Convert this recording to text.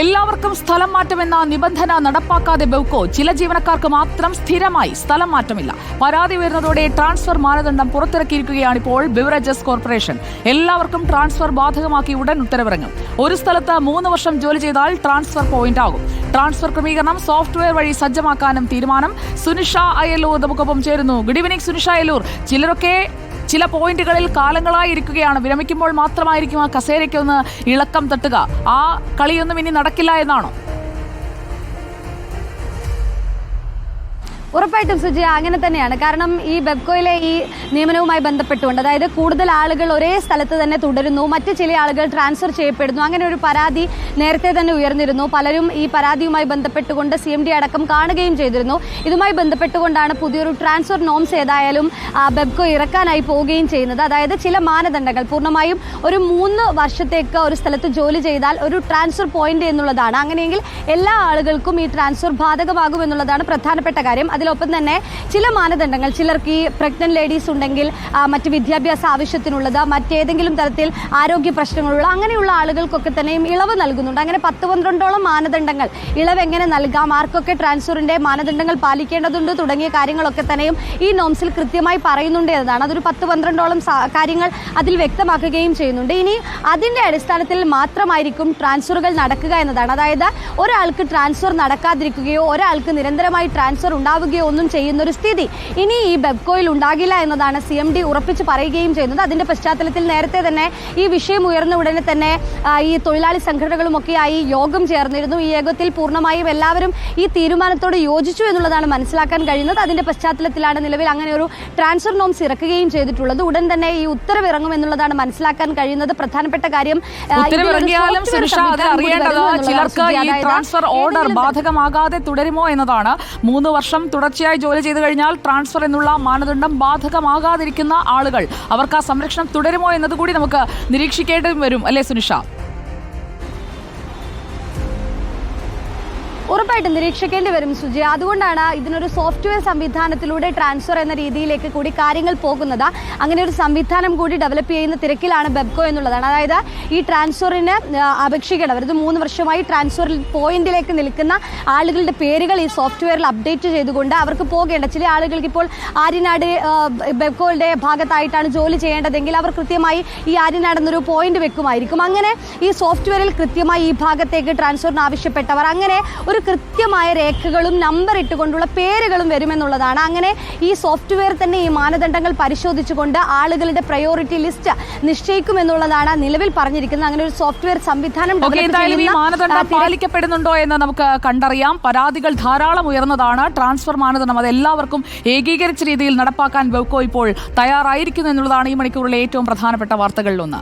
എല്ലാവർക്കും സ്ഥലം മാറ്റമെന്ന നിബന്ധന നടപ്പാക്കാതെ ബെവ്കോ ചില ജീവനക്കാർക്ക് മാത്രം സ്ഥിരമായി സ്ഥലം മാറ്റമില്ല. പരാതി വരുന്നതോടെ ട്രാൻസ്ഫർ മാനദണ്ഡം പുറത്തിറക്കിയിരിക്കുകയാണ് ഇപ്പോൾ ബിവറേജസ് കോർപ്പറേഷൻ. എല്ലാവർക്കും ട്രാൻസ്ഫർ ബാധകമാക്കി ഉടൻ ഉത്തരവിറങ്ങും. ഒരു സ്ഥലത്ത് മൂന്ന് വർഷം ജോലി ചെയ്താൽ ട്രാൻസ്ഫർ പോയിന്റ് ആകും. ട്രാൻസ്ഫർ ക്രമീകരണം സോഫ്റ്റ്വെയർ വഴി സജ്ജമാക്കാനും തീരുമാനം സുനിഷ അയലൂർ നമുക്കൊപ്പം ചേരുന്നു. ഗുഡ് ഈവനിംഗ് സുനിഷ അയലൂർ ചിലരൊക്കെ ചില പോയിന്റുകളിൽ കാലങ്ങളായി ഇരിക്കുകയാണ് വിരമിക്കുമ്പോൾ മാത്രമായിരിക്കും ആ കസേരയ്ക്ക് ഒന്ന് ഇളക്കം തട്ടുക. ആ കളിയൊന്നും ഇനി നടക്കില്ല എന്നാണോ? ഉറപ്പായിട്ടും സുജി അങ്ങനെ തന്നെയാണ്. കാരണം ഈ ബെബ്കോയിലെ ഈ നിയമനവുമായി ബന്ധപ്പെട്ടുകൊണ്ട് അതായത് കൂടുതൽ ആളുകൾ ഒരേ സ്ഥലത്ത് തന്നെ തുടരുന്നു മറ്റ് ചില ആളുകൾ ട്രാൻസ്ഫർ ചെയ്യപ്പെടുന്നു അങ്ങനെ ഒരു പരാതി നേരത്തെ തന്നെ ഉയർന്നിരുന്നു. പലരും ഈ പരാതിയുമായി ബന്ധപ്പെട്ടുകൊണ്ട് സി എം ഡി അടക്കം കാണുകയും ചെയ്തിരുന്നു. ഇതുമായി ബന്ധപ്പെട്ടുകൊണ്ടാണ് പുതിയൊരു ട്രാൻസ്ഫർ നോംസ് ഏതായാലും ബെബ്കോ ഇറക്കാനായി പോവുകയും ചെയ്യുന്നത്. അതായത് ചില മാനദണ്ഡങ്ങൾ പൂർണമായും ഒരു മൂന്ന് വർഷത്തേക്ക് ഒരു സ്ഥലത്ത് ജോലി ചെയ്താൽ ഒരു ട്രാൻസ്ഫർ പോയിന്റ് എന്നുള്ളതാണ്. അങ്ങനെയെങ്കിൽ എല്ലാ ആളുകൾക്കും ഈ ട്രാൻസ്ഫർ ബാധകമാകും എന്നുള്ളതാണ് പ്രധാനപ്പെട്ട കാര്യം. അതിലൊപ്പം തന്നെ ചില മാനദണ്ഡങ്ങൾ ചിലർക്ക് ഈ പ്രഗ്നന്റ് ലേഡീസ് ഉണ്ടെങ്കിൽ മറ്റ് വിദ്യാഭ്യാസ ആവശ്യത്തിനുള്ളത് മറ്റേതെങ്കിലും തരത്തിൽ ആരോഗ്യ പ്രശ്നങ്ങളുള്ള അങ്ങനെയുള്ള ആളുകൾക്കൊക്കെ തന്നെയും ഇളവ് നൽകുന്നുണ്ട്. അങ്ങനെ പത്ത് പന്ത്രണ്ടോളം മാനദണ്ഡങ്ങൾ ഇളവ് എങ്ങനെ നൽകാം ആർക്കൊക്കെ ട്രാൻസ്ഫറിന്റെ മാനദണ്ഡങ്ങൾ പാലിക്കേണ്ടതുണ്ട് തുടങ്ങിയ കാര്യങ്ങളൊക്കെ തന്നെയും ഈ നോംസിൽ കൃത്യമായി പറയുന്നുണ്ട് എന്നതാണ്. അതൊരു പത്ത് പന്ത്രണ്ടോളം കാര്യങ്ങൾ അതിൽ വ്യക്തമാക്കുകയും ചെയ്യുന്നുണ്ട്. ഇനി അതിന്റെ അടിസ്ഥാനത്തിൽ മാത്രമായിരിക്കും ട്രാൻസ്ഫറുകൾ നടക്കുക എന്നതാണ്. അതായത് ഒരാൾക്ക് ട്രാൻസ്ഫർ നടക്കാതിരിക്കുകയോ ഒരാൾക്ക് നിരന്തരമായി ട്രാൻസ്ഫർ ഉണ്ടാവുകയോ ഒന്നും ചെയ്യുന്ന ഒരു സ്ഥിതി ഇനി ഈ ബെബ്കോയിൽ ഉണ്ടാകില്ല എന്നതാണ് സി എം ഡി ഉറപ്പിച്ച് പറയുകയും ചെയ്യുന്നത്. അതിന്റെ പശ്ചാത്തലത്തിൽ നേരത്തെ തന്നെ ഈ വിഷയം ഉയർന്ന ഉടനെ തന്നെ ഈ തൊഴിലാളി സംഘടനകളുമൊക്കെയായി യോഗം ചേർന്നിരുന്നു. ഈ യോഗത്തിൽ പൂർണമായും എല്ലാവരും ഈ തീരുമാനത്തോട് യോജിച്ചു എന്നുള്ളതാണ് മനസ്സിലാക്കാൻ കഴിയുന്നത്. അതിന്റെ പശ്ചാത്തലത്തിലാണ് നിലവിൽ അങ്ങനെ ഒരു ട്രാൻസ്ഫർ നോംസ് ഇറക്കുകയും ചെയ്തിട്ടുള്ളത്. ഉടൻ തന്നെ ഈ ഉത്തരവ് ഇറങ്ങും എന്നുള്ളതാണ് മനസ്സിലാക്കാൻ കഴിയുന്നത്. പ്രധാനപ്പെട്ട കാര്യം ചിലർക്ക് ഈ ട്രാൻസ്ഫർ ഓർഡർ ബാധകമാകാതെ തുടരുമോ എന്നതാണ് മൂന്ന് വർഷം തുടർച്ചയായി ജോലി ചെയ്തു കഴിഞ്ഞാൽ ട്രാൻസ്ഫർ എന്നുള്ള മാനദണ്ഡം ബാധകമാകാതിരിക്കുന്ന ആളുകൾ. അവർക്ക് ആ സംരക്ഷണം തുടരുമോ എന്നതുകൂടി നമുക്ക് നിരീക്ഷിക്കേണ്ടി വരും. അല്ലേ സുനിഷ? ഉറപ്പായിട്ടും നിരീക്ഷിക്കേണ്ടി വരും സുജി. അതുകൊണ്ടാണ് ഇതിനൊരു സോഫ്റ്റ്വെയർ സംവിധാനത്തിലൂടെ ട്രാൻസ്ഫർ എന്ന രീതിയിലേക്ക് കൂടി കാര്യങ്ങൾ പോകുന്നത്. അങ്ങനെ ഒരു സംവിധാനം കൂടി ഡെവലപ്പ് ചെയ്യുന്ന തിരക്കിലാണ് ബെബ്കോ എന്നുള്ളതാണ്. അതായത് ഈ ട്രാൻസ്ഫറിന് ആ, അപേക്ഷിക്കേണ്ടവർ ഇത് മൂന്ന് വർഷമായി ട്രാൻസ്ഫർ പോയിന്റിലേക്ക് നിൽക്കുന്ന ആളുകളുടെ പേരുകൾ ഈ സോഫ്റ്റ്വെയറിൽ അപ്ഡേറ്റ് ചെയ്തുകൊണ്ട് അവർക്ക് പോകേണ്ട. ചില ആളുകൾക്ക് ഇപ്പോൾ ആര്യനാട് ബെബ്കോയുടെ ഭാഗത്തായിട്ടാണ് ജോലി ചെയ്യേണ്ടതെങ്കിൽ അവർ കൃത്യമായി ഈ ആര്യനാട് എന്നൊരു പോയിന്റ് വെക്കുമായിരിക്കും. അങ്ങനെ ഈ സോഫ്റ്റ്വെയറിൽ കൃത്യമായി ഈ ഭാഗത്തേക്ക് ട്രാൻസ്ഫറിന് ആവശ്യപ്പെട്ടവർ അങ്ങനെ ഒരു കൃത്യമായ രേഖകളും നമ്പർ ഇട്ടുകൊണ്ടുള്ള പേരുകളും വരുമെന്നുള്ളതാണ്. അങ്ങനെ ഈ സോഫ്റ്റ്വെയർ തന്നെ ഈ മാനദണ്ഡങ്ങൾ പരിശോധിച്ചുകൊണ്ട് ആളുകളുടെ പ്രയോറിറ്റി ലിസ്റ്റ് നിശ്ചയിക്കുമെന്നുള്ളതാണ് നിലവിൽ പറഞ്ഞിരിക്കുന്നത്. അങ്ങനെ ഒരു സോഫ്റ്റ്വെയർ സംവിധാനം മാനദണ്ഡം പാലിക്കപ്പെടുന്നുണ്ടോ എന്ന് നമുക്ക് കണ്ടറിയാം. പരാതികൾ ധാരാളം ഉയർന്നതാണ്. ട്രാൻസ്ഫർ മാനദണ്ഡം അത് എല്ലാവർക്കും ഏകീകരിച്ച രീതിയിൽ നടപ്പാക്കാൻ ബെവ്കോ ഇപ്പോൾ തയ്യാറായിരിക്കുന്നു എന്നുള്ളതാണ് ഈ മണിക്കൂറിലെ ഏറ്റവും പ്രധാനപ്പെട്ട വാർത്തകളിലൊന്ന്.